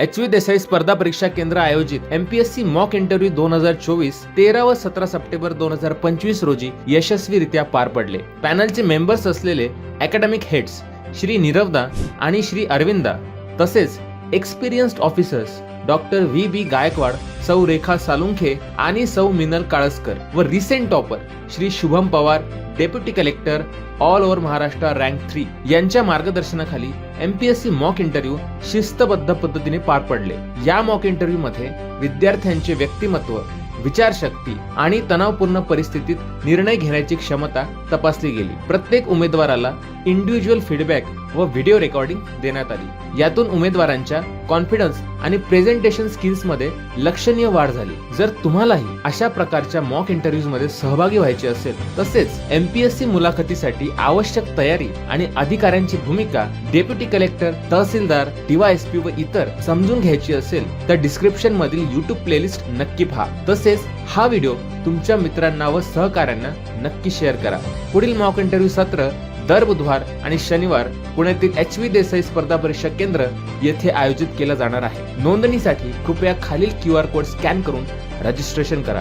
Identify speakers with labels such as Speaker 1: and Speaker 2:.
Speaker 1: H V Desai स्पर्धा परीक्षा केंद्र आयोजित एमपीएससी मॉक इंटरव्ह्यू दोन हजार चोवीस तेरा व सतरा सप्टेंबर दोन हजार पंचवीस रोजी यशस्वीरित्या पार पडले. पॅनलचे मेंबर्स असलेले अकॅडमिक हेड्स श्री निरवदा आणि श्री अरविंदा तसेच experienced officers doctor V B Gaikwad Sau Rekha Salunkhe आणि सौ मिनल काळसकर व recent topper Shri Shubham Pawar deputy collector all over Maharashtra rank three यांच्या मार्गदर्शनाखाली एमपीएससी मॉक इंटरव्ह्यू शिस्तबद्ध पद्धतीने पार पडले. या मॉक इंटरव्ह्यू मध्ये विद्यार्थ्यांचे व्यक्तिमत्व विचारशक्ती आणि तणावपूर्ण परिस्थितीत निर्णय घेण्याची क्षमता तपासली गेली. प्रत्येक उमेदवाराला इंडिव्हिज्युअल फीडबॅक व व्हिडिओ रेकॉर्डिंग देण्यात आली. यातून उमेदवारांच्या कॉन्फिडन्स आणि प्रेझेंटेशन स्किल्समध्ये लक्षणीय वाढ झाली. जर तुम्हालाही अशा प्रकारच्या मॉक इंटरव्ह्यूजमध्ये सहभागी व्हायचे असेल तसेच एमपीएससी मुलाखतीसाठी आवश्यक तयारी आणि अधिकाऱ्यांची भूमिका डेप्युटी कलेक्टर तहसीलदार डीवायएसपी व इतर समजून घ्यायची असेल तर डिस्क्रिप्शन मधील युट्यूब प्लेलिस्ट नक्की पहा. तसेच हा व्हिडिओ तुमच्या मित्रांना व सहकाऱ्यांना नक्की शेअर करा. पुढील मॉक इंटरव्ह्यू सत्र दर बुधवार आणि शनिवार पुण्यातील एच व्ही देसाई स्पर्धा परीक्षा केंद्र येथे आयोजित केलं जाणार आहे. नोंदणीसाठी कृपया खालील क्यू आर कोड स्कॅन करून रजिस्ट्रेशन करा.